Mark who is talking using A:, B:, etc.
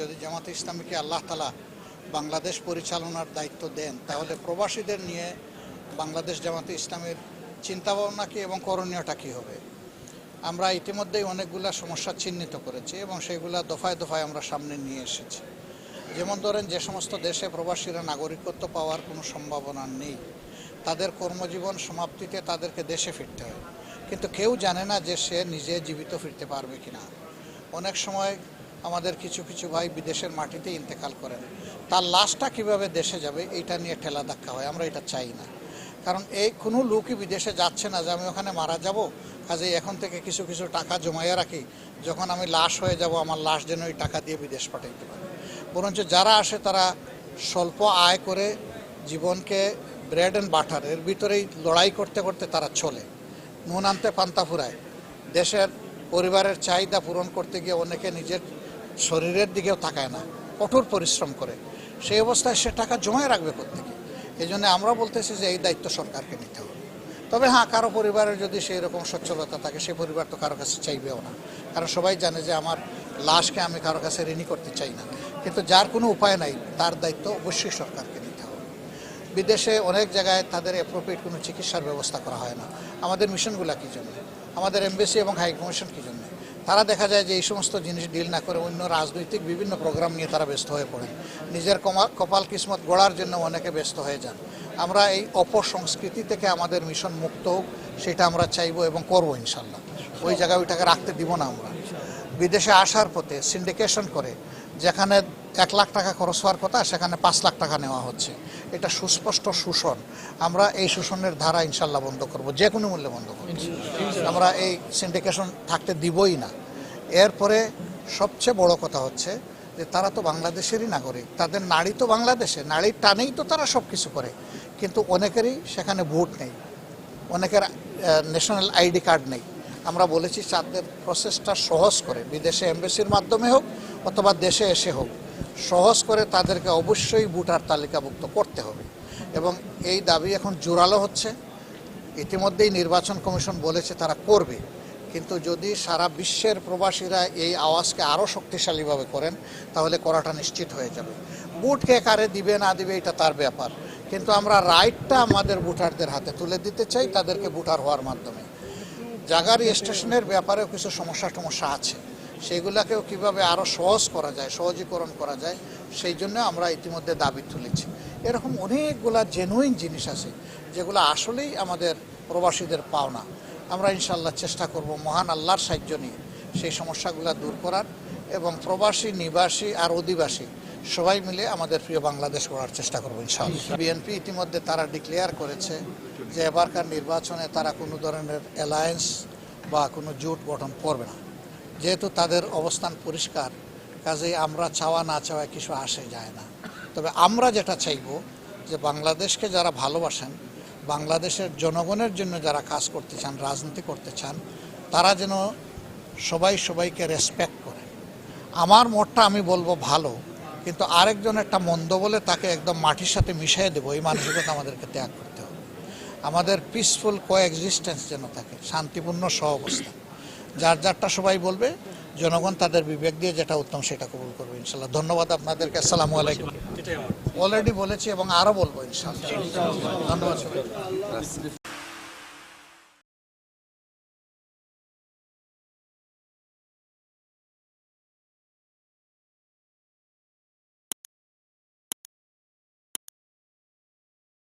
A: যদি জামাতে ইসলামীকে আল্লাহ তালা বাংলাদেশ পরিচালনার দায়িত্ব দেন, তাহলে প্রবাসীদের নিয়ে বাংলাদেশ জামাতে ইসলামের চিন্তাভাবনা কী এবং করণীয়টা কী হবে? আমরা ইতিমধ্যেই অনেকগুলা সমস্যা চিহ্নিত করেছি এবং সেগুলা দফায় দফায় আমরা সামনে নিয়ে এসেছি। যেমন ধরেন, যে সমস্ত দেশে প্রবাসীরা নাগরিকত্ব পাওয়ার কোনো সম্ভাবনা নেই, তাদের কর্মজীবন সমাপ্তিতে তাদেরকে দেশে ফিরতে হয়। কিন্তু কেউ জানে না যে সে নিজে জীবিত ফিরতে পারবে কিনা। অনেক সময় আমাদের কিছু কিছু ভাই বিদেশের মাটিতে ইন্তেকাল করেন। তার লাশটা কীভাবে দেশে যাবে, এইটা নিয়ে ঠেলা ধাক্কা হয়, আমরা এটা চাই না। কারণ এই কোনো লোকই বিদেশে যাচ্ছে না যে আমি ওখানে মারা যাব কাজে এখন থেকে কিছু কিছু টাকা জমাইয়া রাখি, যখন আমি লাশ হয়ে যাব, আমার লাশ যেন ওই টাকা দিয়ে বিদেশ পাঠাইতে পারে। বরঞ্চ যারা আসে, তারা স্বল্প আয় করে জীবনকে ব্রেড অ্যান্ড বাটার এর ভিতরেই লড়াই করতে করতে তারা চলে। নুন আনতে পান্তা ফুরায়। দেশের পরিবারের চাহিদা পূরণ করতে গিয়ে অনেকে নিজের শরীরের দিকেও তাকায় না, কঠোর পরিশ্রম করে। সেই অবস্থায় সে টাকা জমায় রাখবে কোথেকে এই জন্য আমরা বলতেছি যে এই দায়িত্ব সরকারকে নিতে হবে। তবে হ্যাঁ কারও পরিবারের যদি সেই রকম সচ্ছলতা থাকে, সেই পরিবার তো কারও কাছে চাইবেও না। কারণ সবাই জানে যে আমার লাশকে আমি কারও কাছে ঋণী করতে চাই না। কিন্তু যার কোনো উপায় নাই, তার দায়িত্ব অবশ্যই সরকারকে নিতে হবে। বিদেশে অনেক জায়গায় তাদের অ্যাপ্রোপ্রিয়েট কোনো চিকিৎসার ব্যবস্থা করা হয় না। আমাদের মিশনগুলা কী জন্য? আমাদের এমবেসি এবং হাই কমিশন কী জন্য? তারা দেখা যায় যে এই সমস্ত জিনিস ডিল না করে অন্য রাজনৈতিক বিভিন্ন প্রোগ্রাম নিয়ে তারা ব্যস্ত হয়ে পড়েন নিজের কমা- কপাল কিসমত গড়ার জন্য অনেকে ব্যস্ত হয়ে যান। আমরা এই অপসংস্কৃতি থেকে আমাদের মিশন মুক্ত হোক সেটা আমরা চাইব এবং করব ইনশাল্লাহ। ওই জায়গায় ওইটাকে রাখতে দিব না আমরা। বিদেশে আসার পথে সিন্ডিকেশন করে যেখানে এক লাখ টাকা খরচ হওয়ার কথা সেখানে পাঁচ লাখ টাকা নেওয়া হচ্ছে। এটা সুস্পষ্ট শোষণ। আমরা এই শোষণের ধারা ইনশাল্লাহ বন্ধ করব যে কোনো মূল্যে বন্ধ করব। আমরা এই সিন্ডিকেশন থাকতে দিবই না। এরপরে সবচেয়ে বড় কথা হচ্ছে যে তারা তো বাংলাদেশেরই নাগরিক, তাদের নারী তো বাংলাদেশে নারীর টানেই তো তারা সব কিছু করে, কিন্তু অনেকেরই সেখানে ভোট নেই, অনেকের ন্যাশনাল আইডি কার্ড নেই। আমরা বলেছি তাদের প্রসেসটা সহজ করে, বিদেশে এমবেসির মাধ্যমে হোক অথবা দেশে এসে হোক, সহজ করে তাদেরকে অবশ্যই ভোটার তালিকাভুক্ত করতে হবে। এবং এই দাবি এখন জোরালো হচ্ছে, ইতিমধ্যেই নির্বাচন কমিশন বলেছে তারা করবে। কিন্তু যদি সারা বিশ্বের প্রবাসীরা এই আওয়াজকে আরও শক্তিশালীভাবে করেন, তাহলে করাটা নিশ্চিত হয়ে যাবে। বুট কে কারে দিবে, না দিবে, এটা তার ব্যাপার। কিন্তু আমরা রাইটটা আমাদের ভোটারদের হাতে তুলে দিতে চাই, তাদেরকে ভোটার হওয়ার মাধ্যমে। জাগার স্টেশনের ব্যাপারেও কিছু সমস্যা টমস্যা আছে। সেইগুলাকেও কীভাবে আরও সহজ করা যায়, সহজীকরণ করা যায়, সেই জন্য আমরা ইতিমধ্যে দাবি তুলেছি। এরকম অনেকগুলা জেনুইন জিনিস আছে, যেগুলো আসলেই আমাদের প্রবাসীদের পাওনা। আমরা ইনশাল্লাহ চেষ্টা করব মহান আল্লাহর সাহায্য নিয়ে সেই সমস্যাগুলো দূর করার এবং প্রবাসী, নিবাসী আর অধিবাসী সবাই মিলে আমাদের প্রিয় বাংলাদেশ গড়ার চেষ্টা করব ইনশাআল্লাহ। বিএনপি ইতিমধ্যে তারা ডিক্লেয়ার করেছে যে এবারকার নির্বাচনে তারা কোনো ধরনের অ্যালায়েন্স বা কোনো জোট গঠন করবে না। যেহেতু তাদের অবস্থান পরিষ্কার, কাজেই আমরা চাওয়া না চাওয়া কিছু আসে যায় না। তবে আমরা যেটা চাইব যে বাংলাদেশকে যারা ভালোবাসেন বাংলাদেশের জনগণের জন্য যারা কাজ করতে চান, রাজনীতি করতে চান, তারা যেন সবাই সবাইকে রেসপেক্ট করে। আমার মতটা আমি বলব ভালো, কিন্তু আরেকজন একটা মন্দ বলে তাকে একদম মাটির সাথে মিশিয়ে দেবো, এই মানসিকতা আমাদেরকে ত্যাগ করতে হবে। আমাদের পিসফুল কো এক্সিস্টেন্স যেন থাকে, শান্তিপূর্ণ সহ অবস্থা যার যারটা সবাই বলবে জনগণ তাদের বিবেক দিয়ে যেটা উত্তম সেটা কবুল করবে ইনশাল্লাহ। ধন্যবাদ আপনাদেরকে আসসালামু আলাইকুম। অলরেডি বলেছি এবং আরও বলব ইনশাল্লাহ। ধন্যবাদ